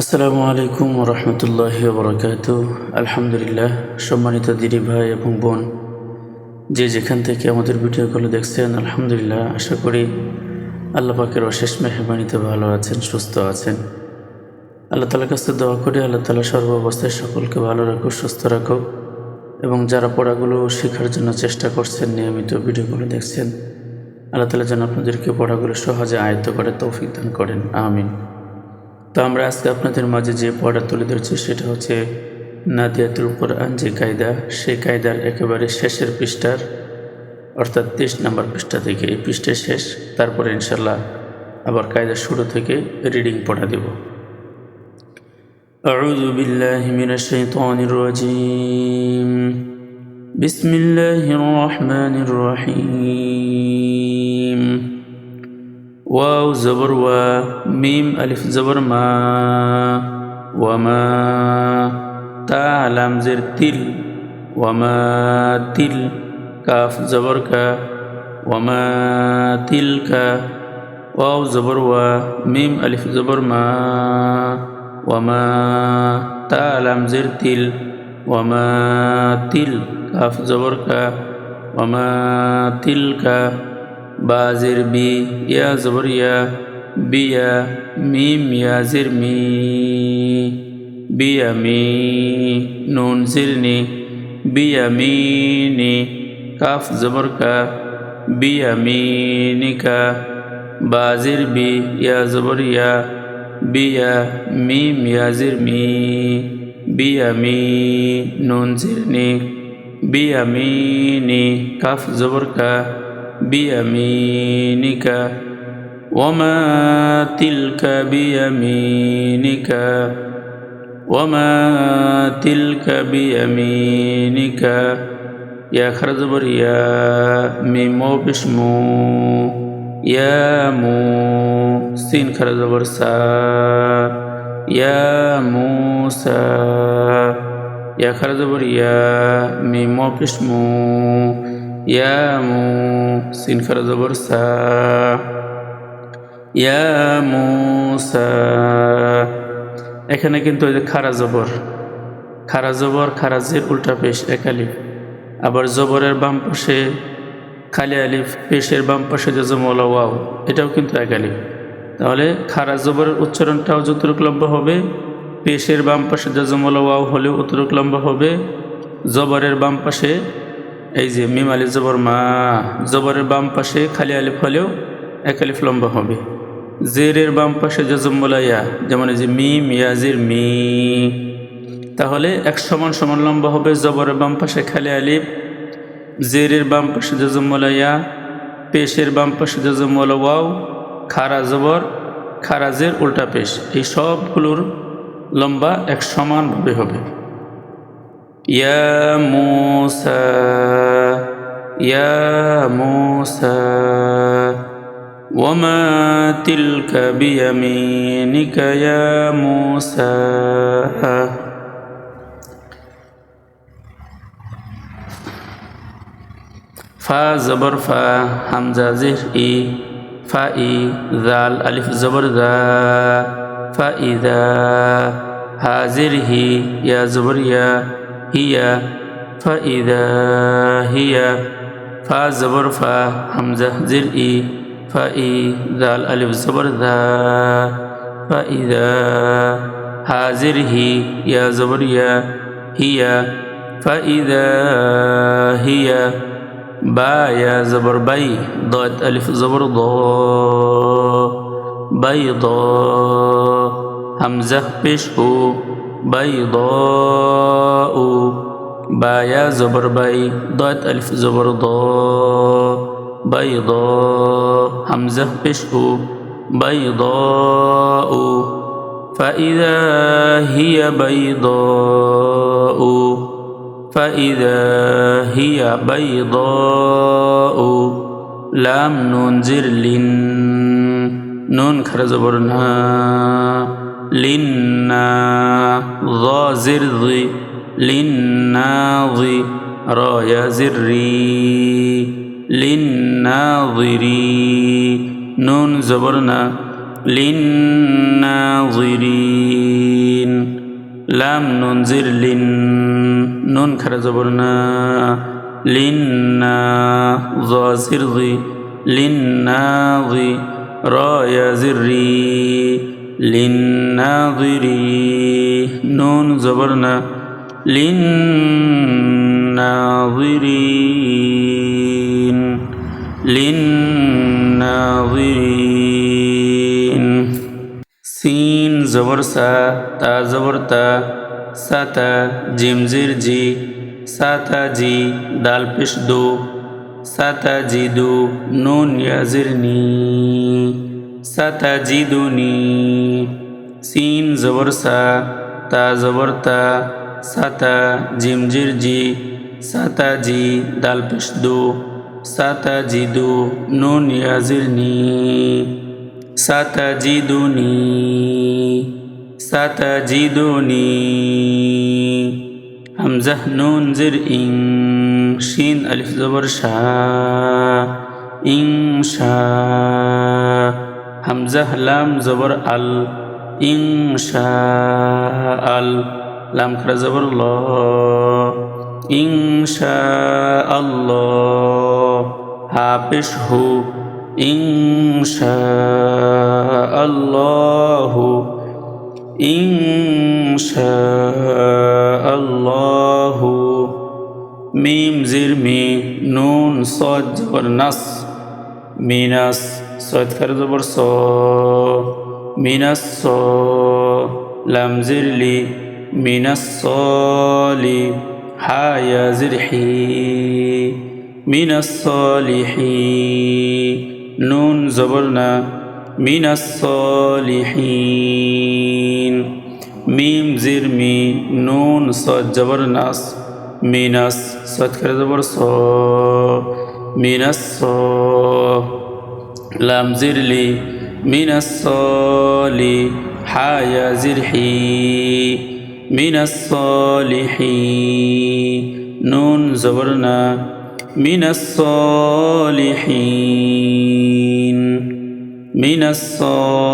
আসসালামু আলাইকুম রহমতুল্লাহ বরকাত আলহামদুলিল্লাহ, সম্মানিত দিদি ভাই এবং বোন, যে যেখান থেকে আমাদের ভিডিওগুলো দেখছেন, আলহামদুলিল্লাহ, আশা করি আল্লাহ পাকের অশেষ মেহরবানিতে ভালো আছেন, সুস্থ আছেন। আল্লাহ তালার কাছে দোয়া করি, আল্লাহ তালা সর্ব অবস্থায় সকলকে ভালো রাখুক, সুস্থ রাখুক এবং যারা পড়াগুলো শেখার জন্য চেষ্টা করছেন, নিয়মিত ভিডিওগুলো দেখছেন, আল্লাহ তালা যেন আপনাদেরকে পড়াগুলো সহজে আয়ত্ত করে তৌফিক দান করেন, আমিন। তো আমরা আজকে আপনাদের মাঝে যে পড়া তুলে ধরছি সেটা হচ্ছে নাদিয়াতুল কোরআন যে কায়দা সেই কায়দার একেবারে শেষের পৃষ্ঠার অর্থাৎ তেইশ নম্বর পৃষ্ঠা থেকে এই পৃষ্ঠা শেষ তারপরে ইনশাল্লাহ আবার কায়দার শুরু থেকে রিডিং পড়া দেব أعوذ بالله من الشيطان الرجيم بسم الله الرحمن الرحيم واو زبر و ميم ألف زبر ما وما تا لام زر تل وما تل كاف زبر كا وما تلك واو زبر و ميم ألف زبر ما وما تا لام زر تل وما تل كاف زبر كا وما تلك বাজের বি, ইয়া জবর ইয়া বিয়া মিম ইয়াজের মি বিয়া মি, নুন জিরনি বিয়া মিনি কাফ জবর কা বিয়া মিনিকা বাজের বি, ইয়া জবর ইয়া বিয়া মিম ইয়াজের মি বিয়া মি নুন জিরনি বিয়া মিনি কাফ জবর কা بيمينك وما تلك بيمينك وما تلك بيمينك يا خرزبر يا ميمو بشمو يا مو سين خرزبر سا يا موسى يا خرزبر يا ميمو بشمو ইয়ামু সিন খারা জবর সা ইয়ামুসা এখানে কিন্তু ওই যে খারা জবর। খারা জবর খারাজের উল্টা পেশ একালিফ আবার জবরের বাম পাশে খালি আলিফ, পেশের বাম পাশে যে জমলা ওয়াও, এটাও কিন্তু একালিফ তাহলে খারা জবরের উচ্চারণটাও যতটুক লম্বা হবে, পেশের বাম পাশে যে জমলা ওয়াও হলেও অতটুক লম্বা হবে, জবরের বাম পাশে এই যে মিম আলি জবর মা, জবরের বাম পাশে খালি আলিফ হলেও এক আলিফ লম্বা হবে। জেরের বাম পাশে জজম্বলাইয়া যেমন এই যে মিম, ইয়াজির মি তাহলে এক সমান সমান লম্বা হবে জবরের বাম পাশে খালি আলিফ, জেরের বাম পাশে জজম্বলাইয়া পেশের বাম পাশে জজম্বলা ওয়াও, খারা জবর খারাজের উল্টা পেশ। এই সবগুলোর লম্বা এক সমানভাবে হবে। ইয়া মুসা يا موسى وما تلك بيمينك يا موسى؟ فا زبر فا حمزة زهر إي فا إي ذال ألف زبر ذا فا ای ذا حاضر هي يا زبر يا هي فا هي, ذا هي. فا زبر فا حمزة زر إي فا إي دال الف زبر ذا فا اذا حاضر هي يا زبر یا هی فاذا هي با يا زبر بي ضاد ألف زبر ضا بيضا همزه پیش بيضاء بايا زبر باي ضاد ألف زبر ضاء بيضاء همزة بشء بيضاء فإذا هي بيضاء فإذا هي بيضاء لام نون زر لن نون خرزبرنا لنا ظا زرضي للناظي লিন্নাযির রয়াযিরি লিন্নাযিরি, নুন জবর না লাম নুন জির লিন, নুন খরা জবর লিন্না যাযিরি লিন্নাযি রয়াযিরি লিন্নাযিরি নুন জবর للناظرين للناظرين سين زبر سا تا زبر تا ساتا جمزر جي ساتا جي دال پش دو ساتا جي دو نون یازرنی ساتا جی دونی سین زبر سا تا زبر تا সাতা জিম জির জি, সাতা জি দাল পেশ দো, সাতা জি দু নুন ইয়াজির নি, সাতা জি দু নি, সাতা জি দো নি। হামজাহ নুন জির ইং, শিন আলিফ জবর শাহ ইং শাহ হামজাহ লাম জবর আল, ইং শাহ আল। লাম খারা জবর ল। ইংশা আল্লাহ হাফিস হু। ইংসা আল্লাহ ইংসা আল্লাহ মিম, জির মি নুন, সদ, জবর, নাস। মিনাস, সদ, খারা জবর স। মিনাস, স। লাম, জির, লি। সলি, হায়া জিরহি, মিনাস সলিহি, নুন জবর না, মিনাস সলিহিন, মিম জির মি, নুন সদ জবর নাস, মিনাস সদ করে জবর স, মিনাস লাম জিরলি মিনাস সলি, হায়া মিনাসলিহীন নুন জবরনা মিনাসলিহীন মিনাসলিহীন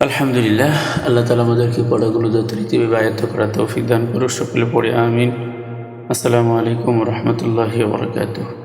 আলহামদুলিল্লাহ, আল্লাহ তালা আমাদেরকে পড়াগুলো যথারীতিভাবে আয়ত্ত করা তৌফিক দান করুক। সকলে পড়ে আমিন। আসসালামু আলাইকুম রহমতুল্লাহ বরকাতুহ।